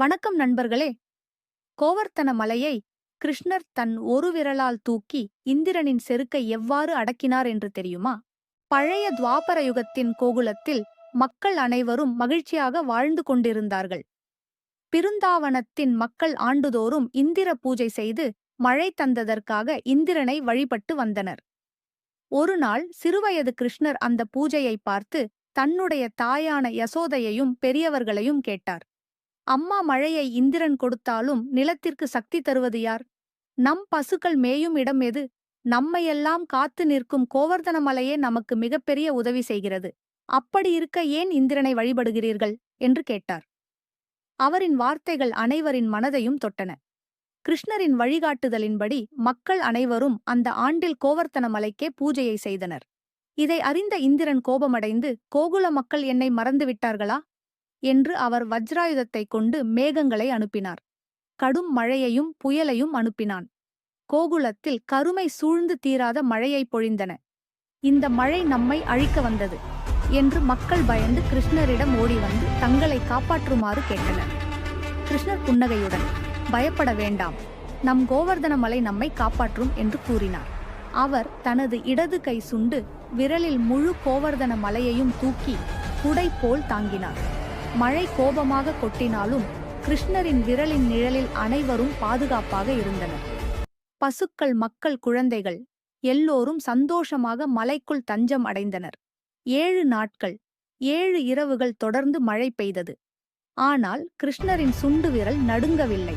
வணக்கம் நண்பர்களே. கோவர்த்தன மலையை கிருஷ்ணர் தன் ஒரு விரலால் தூக்கி இந்திரனின் செருக்கை எவ்வாறு அடக்கினார் என்று தெரியுமா? பழைய துவாபர யுகத்தின் கோகுலத்தில் மக்கள் அனைவரும் மகிழ்ச்சியாக வாழ்ந்து கொண்டிருந்தார்கள். பிருந்தாவனத்தின் மக்கள் ஆண்டுதோறும் இந்திர பூஜை செய்து மழை தந்ததற்காக இந்திரனை வழிபட்டு வந்தனர். ஒருநாள் சிறுவயது கிருஷ்ணர் அந்த பூஜையை பார்த்து தன்னுடைய தாயான யசோதையையும் பெரியவர்களையும் கேட்டார். அம்மா மழையை இந்திரன் கொடுத்தாலும் நிலத்திற்கு சக்தி தருவது யார்? நம் பசுக்கள் மேயும் இடம் எது? நம்மையெல்லாம் காத்து நிற்கும் கோவர்தன மலையே நமக்கு மிகப்பெரிய உதவி செய்கிறது. அப்படி இருக்க ஏன் இந்திரனை வழிபடுகிறீர்கள்? என்று கேட்டார். அவரின் வார்த்தைகள் அனைவரின் மனதையும் தொட்டன. கிருஷ்ணரின் வழிகாட்டுதலின்படி மக்கள் அனைவரும் அந்த ஆண்டில் கோவர்த்தன மலைக்கே பூஜையை செய்தனர். இதை அறிந்த இந்திரன் கோபமடைந்து கோகுல மக்கள் என்னை மறந்துவிட்டார்களா என்று அவர் வஜ்ராயுதத்தைக் கொண்டு மேகங்களை அனுப்பினார். கடும் மழையையும் புயலையும் அனுப்பினான். கோகுலத்தில் கருமை சூழ்ந்து தீராத மழையை பொழிந்தன. இந்த மழை நம்மை அழிக்க வந்தது என்று மக்கள் பயந்து கிருஷ்ணரிடம் ஓடி வந்து தங்களை காப்பாற்றுமாறு கேட்டனர். கிருஷ்ணர் புன்னகையுடன் பயப்பட வேண்டாம். நம் கோவர்தன மலை நம்மை காப்பாற்றும் என்று கூறினார். அவர் தனது இடது கை சுண்டு விரலில் முழு கோவர்தன மலையையும் தூக்கி குடை போல் தாங்கினார். மழை கோபமாக கொட்டினாலும் கிருஷ்ணரின் விரலின் நிழலில் அனைவரும் பாதுகாப்பாக இருந்தனர். பசுக்கள் மக்கள் குழந்தைகள் எல்லோரும் சந்தோஷமாக மலைக்குள் தஞ்சம் அடைந்தனர். ஏழு நாட்கள் ஏழு இரவுகள் தொடர்ந்து மழை பெய்தது. ஆனால் கிருஷ்ணரின் சுண்டு விரல் நடுங்கவில்லை.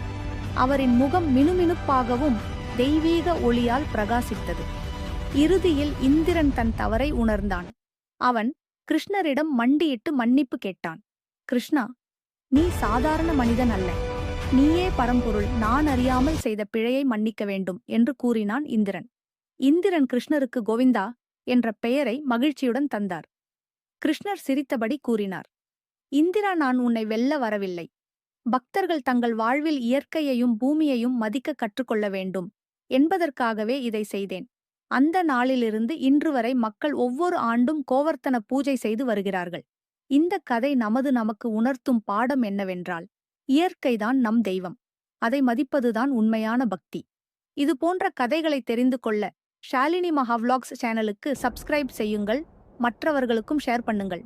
அவரின் முகம் மினுமினுப்பாகவும் தெய்வீக ஒளியால் பிரகாசித்தது. இறுதியில் இந்திரன் தன் தவறை உணர்ந்தான். அவன் கிருஷ்ணரிடம் மண்டியிட்டு மன்னிப்பு கேட்டான். கிருஷ்ணா நீ சாதாரண மனிதன் அல்ல. நீயே பரம்பொருள் நான் அறியாமல் செய்த பிழையை மன்னிக்க வேண்டும் என்று கூறினான் இந்திரன். இந்திரன் கிருஷ்ணருக்கு கோவிந்தா என்ற பெயரை மகிழ்ச்சியுடன் தந்தார். கிருஷ்ணர் சிரித்தபடி கூறினார் இந்திரா நான் உன்னை வெல்ல வரவில்லை. பக்தர்கள் தங்கள் வாழ்வில் இயற்கையையும் பூமியையும் மதிக்க கற்றுக்கொள்ள வேண்டும் என்பதற்காகவே இதை செய்தேன். அந்த நாளிலிருந்து இன்று வரை மக்கள் ஒவ்வொரு ஆண்டும் கோவர்த்தன பூஜை செய்து வருகிறார்கள். இந்த கதை நமது நமக்கு உணர்த்தும் பாடம் என்னவென்றால் இயற்கைதான் நம் தெய்வம். அதை மதிப்பதுதான் உண்மையான பக்தி. இது போன்ற கதைகளை தெரிந்து கொள்ள ஷாலினி மஹாவ்லாக்ஸ் சேனலுக்கு சப்ஸ்கிரைப் செய்யுங்கள். மற்றவர்களுக்கும் ஷேர் பண்ணுங்கள்.